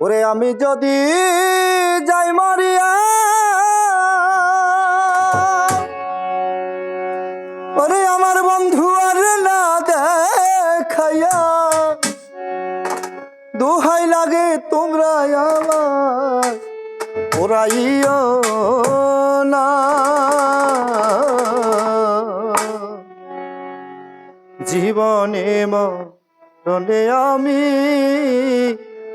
ওরে আমি যদি যাই মরিয়া, ওরে আমার বন্ধু আর না দেখাইয়া, দোহাই লাগে তোমরা আমার, ওরাইও না। জীবনে মরণে আমি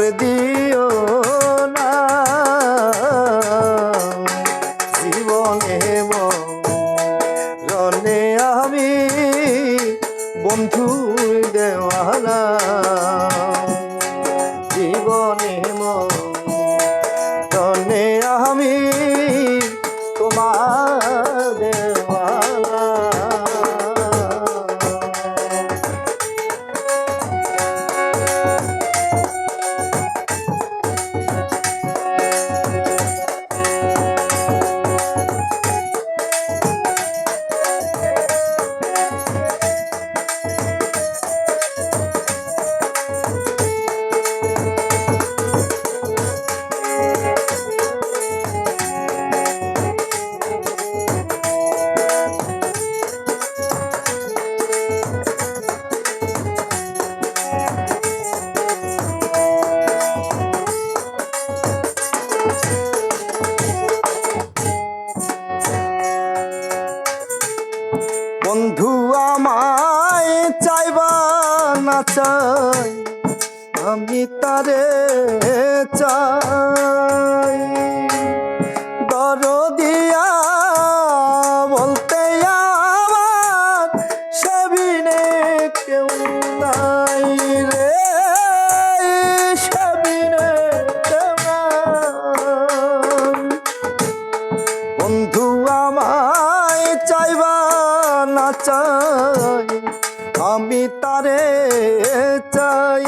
কবর দিও না। জীবনে রনে আমি বন্ধু তারে চাই। দরদিয়া বলতে আমার সেবিনে কেউ নাই রে। সেবিনে বন্ধু আমায় চাইবা না চাই, আমি তারে চাই।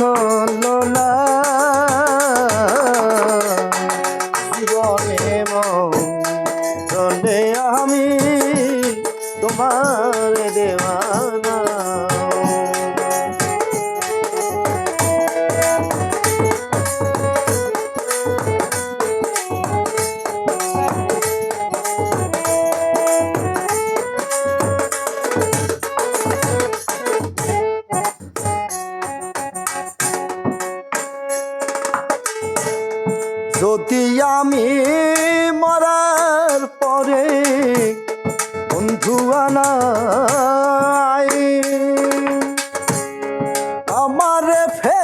করে আনাই আমার ফে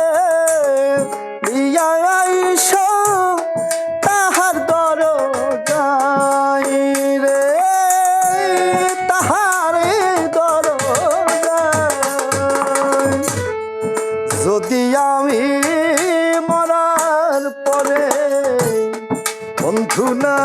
তাহার দর যাই রে। তাহার দর যদি আমি মরার পরে বন্ধু না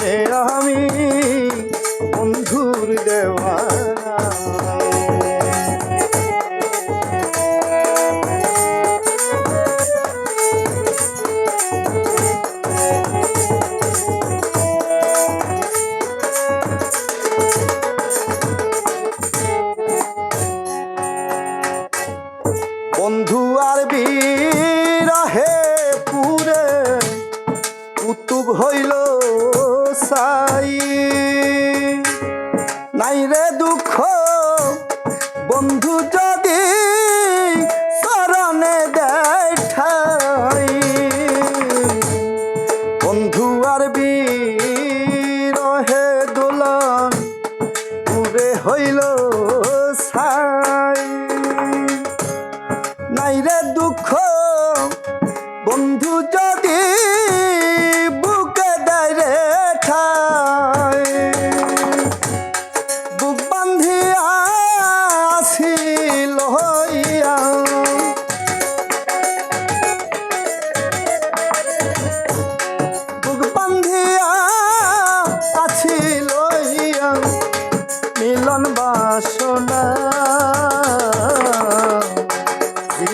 জানে আমি বন্ধুর দেওয়ানা। বন্ধু আর বীর হে পুরে উত্তুব হইল